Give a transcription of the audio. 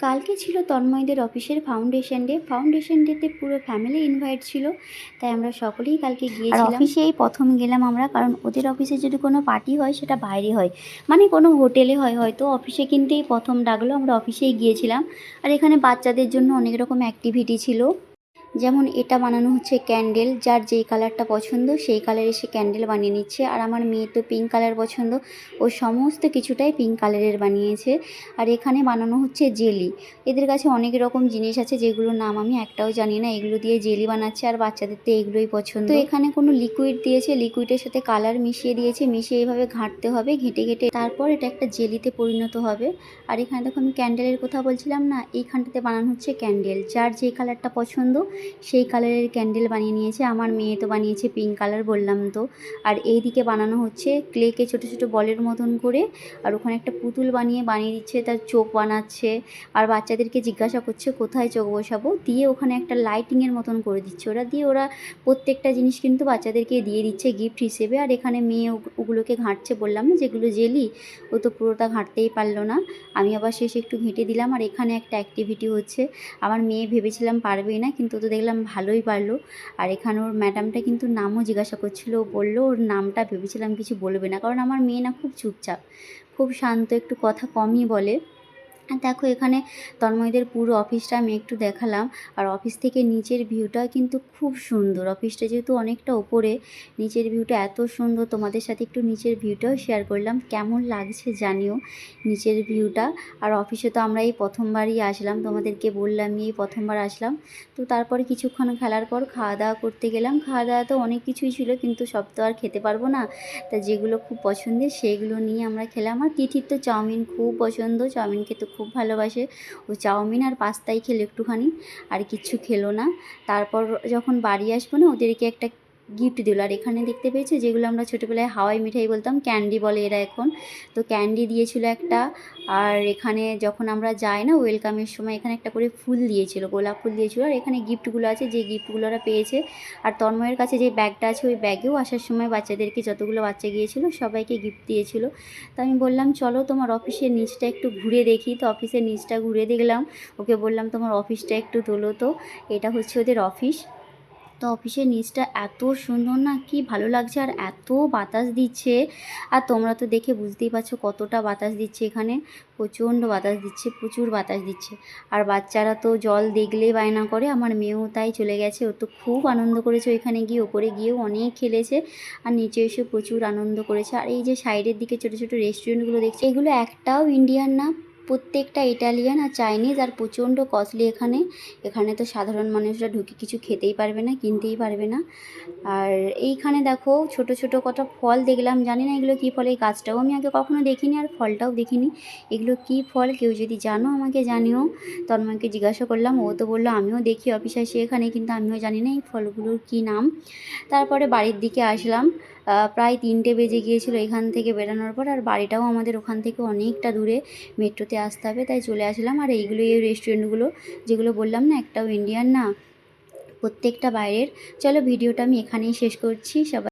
কালকে ছিল তন্ময়দের অফিসের ফাউন্ডেশন ডে ফাউন্ডেশন ডেতে পুরো ফ্যামিলি ইনভাইট ছিল, তাই আমরা সকলেই কালকে গিয়েছিলাম। অফিসেই প্রথম গেলাম আমরা, কারণ ওদের অফিসে যদি কোনো পার্টি হয়, সেটা বাইরে হয়। মানে কোনো হোটেলে হয়, হয়তো অফিসে কিন্তু এই প্রথম ডাকলো, আমরা অফিসেই গিয়েছিলাম। আর এখানে বাচ্চাদের জন্য অনেক রকম অ্যাক্টিভিটি ছিল। যেমন এটা বানানো হচ্ছে ক্যান্ডেল, যার যেই কালারটা পছন্দ সেই কালারে সে ক্যান্ডেল বানিয়ে নিচ্ছে। আর আমার মেয়ে তো পিঙ্ক কালার পছন্দ, ও সমস্ত কিছুটাই পিঙ্ক কালারের বানিয়েছে। আর এখানে বানানো হচ্ছে জেলি। এদের কাছে অনেক রকম জিনিস আছে, যেগুলোর নাম আমি একটাও জানি না। এগুলো দিয়ে জেলি বানাচ্ছে আর বাচ্চাদের তো এগুলোই পছন্দ। এখানে কোনো লিকুইড দিয়েছে লিকুইডের সাথে কালার মিশিয়ে দিয়েছে, মিশিয়ে এইভাবে ঘাঁটতে হবে, ঘেঁটে ঘেঁটে তারপর এটা একটা জেলিতে পরিণত হবে। আর এখানে দেখো আমি ক্যান্ডেলের কথা বলছিলাম না, এইখানটাতে বানানো হচ্ছে ক্যান্ডেল যার যে কালারটা পছন্দ সেই কালারের ক্যান্ডেল বানিয়ে নিয়েছে। আমার মেয়ে তো বানিয়েছে পিঙ্ক কালার বললাম তো। আর এই দিকে বানানো হচ্ছে ক্লেকে ছোট ছোট বলের মতন করে। আর ওখানে একটা পুতুল বানিয়ে বানিয়ে দিচ্ছে, তার চোখ বানাচ্ছে। আর বাচ্চাদেরকে জিজ্ঞাসা করছে, কোথায় চোখ বসাবো? দিয়ে ওখানে একটা লাইটিংয়ের মতন করে দিচ্ছে ওরা। দিয়ে ওরা প্রত্যেকটা জিনিস কিন্তু বাচ্চাদেরকে দিয়ে দিচ্ছে গিফট হিসেবে। আর এখানে মেয়ে ওগুলোকে ঘাঁটছে বললাম না, যেগুলো জেলি ও তো পুরোটা ঘাঁটতেই পারল না। আমি আবার শেষে একটু ঘেঁটে দিলাম। আর এখানে একটা অ্যাক্টিভিটি হচ্ছে। আমার মেয়ে ভেবেছিলাম পারবেই না, কিন্তু তো দেখলাম ভালোই পারল। আর এখানে ওর ম্যাডামটা কিন্তু নামও জিজ্ঞাসা করছিল বলল ওর নামটা ভেবেছিলাম কিছু বলবে না, কারণ আমার মেয়ে না খুব চুপচাপ। খুব শান্ত, একটু কথা কমই বলে। দেখো এখানে তন্ময়দের পুরো অফিসটা আমি একটু দেখালাম। আর অফিস থেকে নিচের ভিউটা কিন্তু খুব সুন্দর। অফিসটা যেহেতু অনেকটা ওপরে, নিচের ভিউটা এত সুন্দর। তোমাদের সাথে একটু নিচের ভিউটাও শেয়ার করলাম। কেমন লাগছে জানিও নিচের ভিউটা আর অফিসে তো আমরা এই প্রথমবারই আসলাম, তোমাদেরকে বললাম এই প্রথমবার আসলাম। তো তারপরে কিছুক্ষণ খেলার পর খাওয়া দাওয়া করতে গেলাম। খাওয়া দাওয়া তো অনেক কিছুই ছিল, কিন্তু সব তো আর খেতে পারব না। তা যেগুলো খুব পছন্দের, সেগুলো নিয়ে আমরা খেলাম। আর তিথির তো চাউমিন খুব পছন্দ। চাউমিন খেতে খুব ভালোবাসে। ও চাউমিন আর পাস্তাই খেলো একটুখানি, আর কিচ্ছু খেলো না। তারপর যখন বাড়ি আসব না, ওদেরকে একটা গিফট দিল। আর এখানে দেখতে পেয়েছ, যেগুলো আমরা ছোটোবেলায় হাওয়াই মিঠাই বলতাম ক্যান্ডি বলে এরা এখন। তো ক্যান্ডি দিয়েছিল একটা, আর এখানে যখন আমরা যাই না ওয়েলকামের সময় এখানে একটা করে ফুল দিয়েছিল, গোলাপ ফুল দিয়েছিল। আর এখানে গিফটগুলো আছে, যে গিফটগুলো ওরা পেয়েছে। আর তন্ময়ের কাছে যে ব্যাগটা আছে, ওই ব্যাগেও আসার সময় বাচ্চাদেরকে যতগুলো বাচ্চা গিয়েছিল, সবাইকে গিফট দিয়েছিল। তো আমি বললাম, চলো তোমার অফিসের নিচটা একটু ঘুরে দেখি। তো অফিসের নিচটা ঘুরে দেখলাম। ওকে বললাম, তোমার অফিসটা একটু তোলো তো। এটা হচ্ছে ওদের অফিস তো অফিসের নিচটা এত সুন্দর না, কি ভালো লাগছে আর এত বাতাস দিচ্ছে। আর তোমরা তো দেখে বুঝতেই পারছ কতটা বাতাস দিচ্ছে এখানে। প্রচণ্ড বাতাস দিচ্ছে, প্রচুর বাতাস দিচ্ছে। আর বাচ্চারা তো জল দেখলেই বায়না করে, আমার মেয়েও তাই চলে গেছে। ও তো খুব আনন্দ করেছে ওইখানে গিয়ে, ওপরে গিয়েও অনেক খেলেছে। আর নিচে এসে প্রচুর আনন্দ করেছে। আর এই যে সাইডের দিকে ছোটো ছোটো রেস্টুরেন্টগুলো দেখছে, এগুলো একটাও ইন্ডিয়ান না প্রত্যেকটা ইটালিয়ান আর চাইনিজ আর প্রচণ্ড কস্টলি এখানে। এখানে তো সাধারণ মানুষরা ঢুকে কিছু খেতেই পারবে না, কিনতেই পারবে না। আর এইখানে দেখো, ছোট ছোট কটা ফল দেখলাম। জানি না এগুলো কী ফল এই গাছটাও আমি আগে কখনো দেখিনি আর ফলটাও দেখিনি। এগুলো কী ফল কেউ যদি জানো আমাকে জানিও। তন্ময়কে জিজ্ঞাসা করলাম, ও তো বলল, আমিও দেখি অফিসে আসি এখানে, কিন্তু আমিও জানি না এই ফলগুলোর কী নাম। তারপরে বাড়ির দিকে আসলাম। প্রায় তিনটে বেজে গিয়েছিল এখান থেকে বেরানোর পর, আর বাড়িটাও আমাদের ওখান থেকে অনেকটা দূরে, মেট্রোতে আসতে হবে, তাই চলে আসলাম। আর এইগুলো, এই রেস্টুরেন্টগুলো যেগুলো বললাম না, একটাও ইন্ডিয়ান না, প্রত্যেকটা বাইরের। চলো, ভিডিওটা আমি এখানেই শেষ করছি, সবাই